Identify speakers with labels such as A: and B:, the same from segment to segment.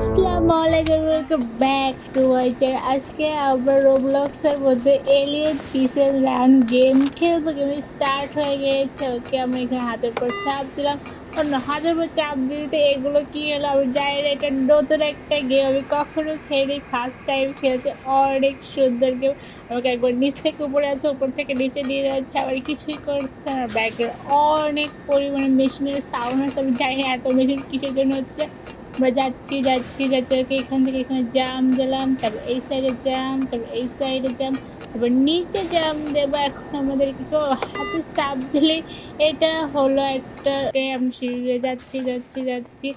A: আসসালামু আলাইকুম welcome back to my channel আজকে আমরা রোবলক্সের মধ্যে এলিয়েন পিসেল রান গেম খেলব। গেম স্টার্ট হয়ে গেছে ওকে আমরা এখানে হাতের পর চাপ দিলাম। অন্য হাতের পর চাপ দিতে এগুলো কি হলো? আমি জানি না, এটা নতুন একটা গেম আমি কখনো খেলি ফার্স্ট টাইম খেলছি। অনেক সুন্দর গেম আমাকে একবার নিচ থেকে উপরে আছে, উপর থেকে নিচে নিয়ে যাচ্ছে। আবার কিছুই করছে না। ব্যাকের অনেক পরিমাণে মেশিনের সাউন্ড আছে। আমি জানি না এত মেশিন কিসের জন্য হচ্ছে। আমরা যাচ্ছি যাচ্ছি যাচ্ছি এখান থেকে এখানে জাম গেলাম তারপর এই সাইডে জাম তারপর এই সাইডে জাম তারপর নিচে জাম দেবো, এখন আমাদের কি করব? হাতে চাপ দিলে এটা হলো একটা আমি সিঁড়ি যাচ্ছি যাচ্ছি যাচ্ছি।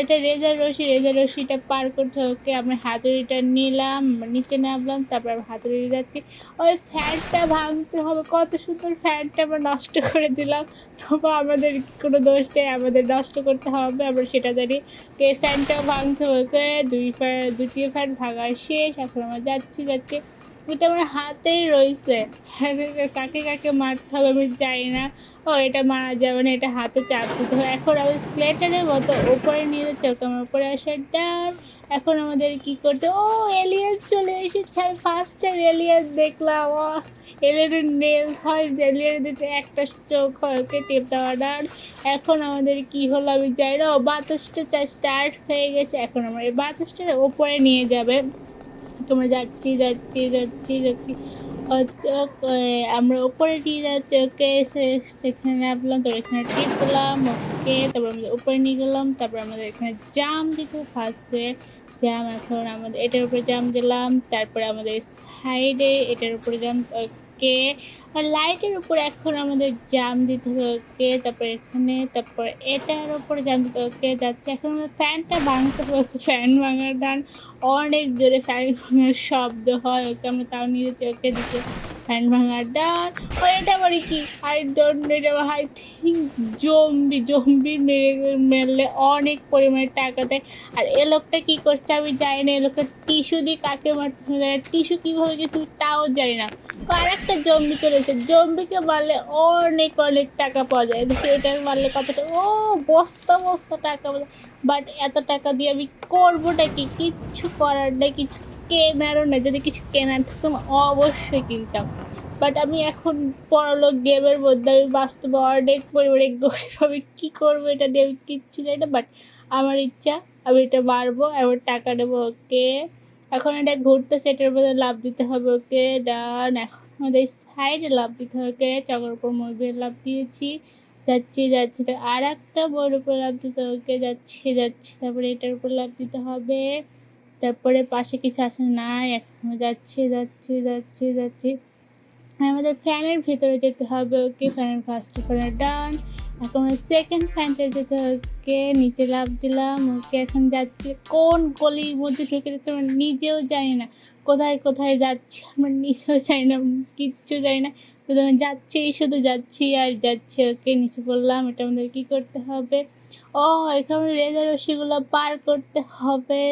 A: এটা রেজার রশি রেজার রশিটা পার করতে ওকে আমি হাতুড়িটা নিলাম নিচে নামলাম, তারপর আবার হাতুড়ি যাচ্ছি। ওই ফ্যানটা ভাঙতে হবে, কত সুন্দর ফ্যানটা আমরা নষ্ট করে দিলাম। তবু আমাদের কোনো দোষ নেই, আমাদের নষ্ট করতে হবে, আমরা সেটা জানি। কে ফ্যানটাও ভাঙতে হবে দুই ফ্যান দ্বিতীয় ফ্যান ভাঙা শেষ, এখন আমরা যাচ্ছি যাচ্ছি। এটা আমার হাতেই রয়েছে। কাকে কাকে মারতে হবে আমি জানি না। ও, এটা মারা যাবে না, এটা হাতে চাপ দিতে হবে। এখন আমি স্প্লেটারের মতো ওপরে নিয়ে যাচ্ছে, ওকে আমার উপরে আসার ডান এখন আমাদের কি করতে ও এলিয়াস চলে এসেছে, আমি ফার্স্ট টাইম এলিয়াস দেখলাম। ও এলিয়ানের নেলস হয় এলিয়ানের দিতে একটা চোখ হয়, ওকে টেপ দেওয়া ডান এখন আমাদের কি হলো আমি জানি না। বাতাসটা স্টার্ট হয়ে গেছে। এখন আমরা এই বাতাসটা ওপরে নিয়ে যাবে। তোমরা যাচ্ছি যাচ্ছি যাচ্ছি যাচ্ছি। আমরা উপরে নিয়ে যাচ্ছি। ওকে সেখানে নামলাম তারপর এখানে টিপ দিলাম ওকে, তারপর আমাদের উপরে নিয়ে গেলাম, তারপর আমাদের এখানে জাম দিতে ফার্স্টে জাম এখন আমাদের, এটার উপরে জাম দিলাম, তারপরে আমাদের সাইডে এটার উপরে জাম ওকে। আর লাইটের উপর এখন আমাদের জাম দিতে হবে, ওকে। তারপর এখানে, তারপর এটার উপরে জাম দিতে ওকে। যাচ্ছে, এখন আমাদের ফ্যানটা ভাঙতে হবে, ওকে। ফ্যান ভাঙার ডান অনেক জোরে ফ্যান ভাঙার শব্দ হয়, ওকে। আমরা তাও নিয়ে যাচ্ছি, ওকে। দিকে ফ্যান ভাঙার ডান ও এটা বলি কি? আই ডোন্ট এটা আই থিঙ্ক জম্বি জম্বি মেরে মেরলে অনেক পরিমাণে টাকা দেয়। আর এ লোকটা কী করছে আমি জানি না, এ লোকটা টিস্যু দিয়ে কাকে মারছে টিস্যু কীভাবে যে তুমি তাও জানি না। আর একটা জম্বি চলেছে জম্বিকে মারলে অনেক অনেক টাকা পাওয়া যায়। দেখি মারলে কত টাকা ও, বস্তা বস্তা টাকা বাট এত টাকা দিয়ে আমি করবোটা কি? কিচ্ছু করার নেই, কিছু কেনারও না, যদি কিছু কেনার থাকতো অবশ্যই কিনতাম। বাট আমি এখন পরলোক গেমের মধ্যে আমি বাস্তব অনেক পরিমাণে আমি কী করব এটা নিয়ে আমি কিচ্ছু জানি না বাট আমার ইচ্ছা আমি এটা মারবো এবার টাকা নেব, ওকে। এখন এটা ঘুরতেছে, এটার মধ্যে লাভ দিতে হবে, ওকে। ডান এখন আমাদের সাইডে লাভ দিতে হবে, ওকে। চকের উপর ময়ূরের লাভ দিয়েছি। যাচ্ছি যাচ্ছি আর একটা বড় উপর লাভ দিতে হবে, ওকে। যাচ্ছি যাচ্ছি, তারপরে এটার উপর লাভ দিতে হবে। তারপরে পাশে কিছু আছে না এখন যাচ্ছি যাচ্ছি যাচ্ছি যাচ্ছি। আমাদের ফ্যানের ভিতরে যেতে হবে, ওকে ফ্যানের ফার্স্ট ফ্যানের ডান। এখন সেকেন্ড ফ্যানটা যেতে ওকে নিচে লাভ দিলাম, ওকে এখন যাচ্ছে। কোন গলির মধ্যে ঢুকে যেতে আমরা নিজেও জানি না। কোথায় কোথায় যাচ্ছি আমরা নিজেও জানি না, কিচ্ছু জানি না। শুধু আমি যাচ্ছি, শুধু যাচ্ছি আর যাচ্ছে, ওকে নিচে বললাম, এটা আমাদের কী করতে হবে? ও, এখানে রেজার রশিগুলো পার করতে হবে।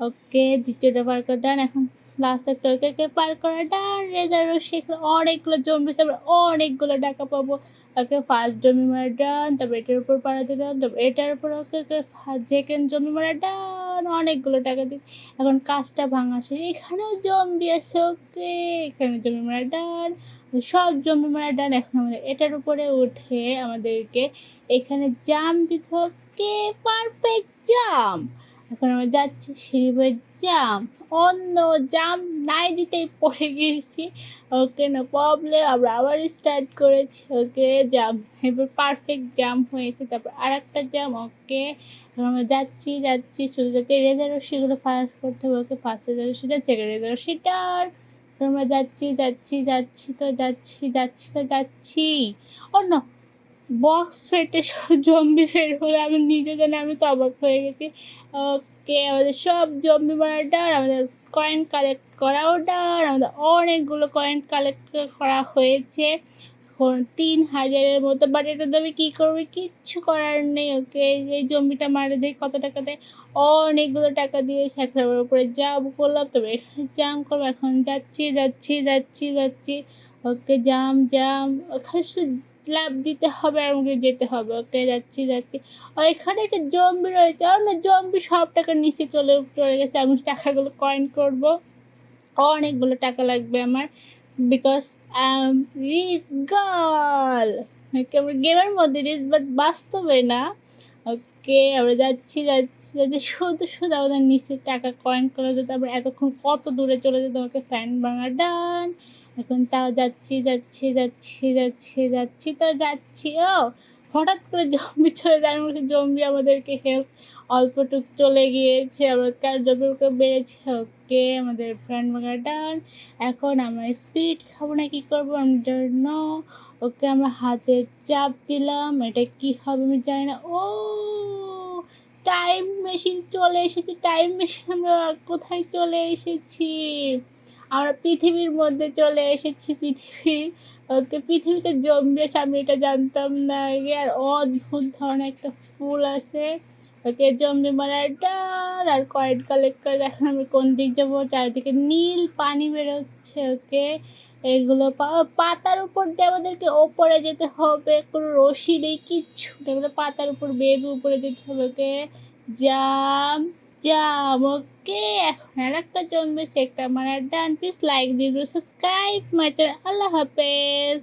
A: ওকে দ্বিতীয়টা পার করা ডান, এখন লাস্ট একটা ওকে পার করা, ডান রেজার রশি এখানে অনেকগুলো জমি তারপরে অনেকগুলো টাকা পাবো। ওকে ফার্স্ট জমি মারা ডান, তারপর এটার উপর পাড়া দিলাম, তারপর এটার উপর ওকে ওকে সেকেন্ড জমি মারা ডান, অনেকগুলো টাকা দিই এখন কাজটা ভাঙা শেষ, এখানেও জমি আছে, ওকে, এখানে জমি মারা ডান, সব জমি মারা ডান, এখন আমাদের এটার উপরে উঠে আমাদেরকে এখানে জাম দিতে ওকে পারফেক্ট জাম এখন আমরা যাচ্ছি সিঁড়ি জাম। অন্য জাম নাই দিতেই পড়ে গিয়েছি। ওকে না প্রবলেম আমরা আবার স্টার্ট করেছি। ওকে জাম। এবার পারফেক্ট জাম হয়েছে। তারপর আর একটা জাম। ওকে এখন আমরা যাচ্ছি যাচ্ছি। শুধু যাচ্ছি রেজার রশিগুলো ফার্স্ট করতে হবে। ওকে ফার্স্ট রেজার রশিটা সেকেন্ড রেজার রশিটার আমরা যাচ্ছি যাচ্ছি যাচ্ছি, তো যাচ্ছি যাচ্ছি, তো যাচ্ছি। অন্য বক্স ফেটে জম্বি বের হলে আমি নিজে জানি আমি তো অবাক হয়ে গেছি। ওকে আমাদের সব জম্বি মারাটা আমাদের কয়েন কালেক্ট করাও ডান আমাদের অনেকগুলো কয়েন কালেক্ট করা হয়েছে। এখন তিন হাজারের মতো বাট এটা আমি কী করব? কিচ্ছু করার নেই ওকে এই জম্বিটা মারে দেয়, কত টাকা দেয়? অনেকগুলো টাকা দিয়ে আমার উপরে জাম করলাম, তবে এখানে জাম করব, এখন যাচ্ছি যাচ্ছি যাচ্ছি যাচ্ছি। ওকে জাম জাম ওখানে লাভ দিতে হবে আমাকে যেতে হবে। ওকে, যাচ্ছি যাচ্ছি। এখানে একটা জম্বি রয়েছে। আর না জম্বি সব টাকা নিচে চলে চলে গেছে। আমি টাকাগুলো কয়েন করব। অনেকগুলো টাকা লাগবে আমার। Because I am rich girl গেমের মধ্যে রিচ বাট বাস্তবে না। ওকে, আমরা যাচ্ছি যাচ্ছি যাচ্ছি। শুধু শুধু আমাদের নিচে টাকা কয়েন করা যেত আমরা এতক্ষণ কত দূরে চলে যেত আমাকে ফ্যান ভাঙা ডান। এখন তাও যাচ্ছি যাচ্ছি যাচ্ছি যাচ্ছি যাচ্ছি, তো যাচ্ছি, ও। হঠাৎ করে জম্বি চলে যায়, আমাকে জম্বি আমাদেরকে হেল্প অল্পটুক চলে গিয়েছে, আবার কার জম্বিকে বেড়েছে, ওকে, আমাদের ফ্রেন্ড ভাঙা ডান এখন আমরা স্পিড খাব না, কী করব আমি জন্য ওকে আমরা হাতে চাপ দিলাম, এটা কি হবে আমি জানি না, ও টাইম মেশিন চলে এসেছে টাইম মেশিন আমরা কোথায় চলে এসেছি? আমরা পৃথিবীর মধ্যে চলে এসেছি পৃথিবীর। ওকে পৃথিবীতে জম্বি আমি এটা জানতাম না আর অদ্ভুত ধরনের একটা ফুল আছে। ওকে জম্বি মারার ডাল আর কয়েন কালেক্ট করে দেখেন আমি কোন দিক যাব। চারিদিকে নীল পানি বেরোচ্ছে, ওকে। এগুলো পাতার উপর দিয়ে আমাদেরকে ওপরে যেতে হবে। কোনো রশি নেই, কিচ্ছু নেই। আমরা পাতার উপর বেবি উপরে যেতে হবে, ওকে। জাম। ওকে এখন আর একটা জন্মেছে, একটা আমার ডান পিস লাইক দিয়ে সাবস্ক্রাইব মাই চ্যানেল আল্লাহ হাফেজ।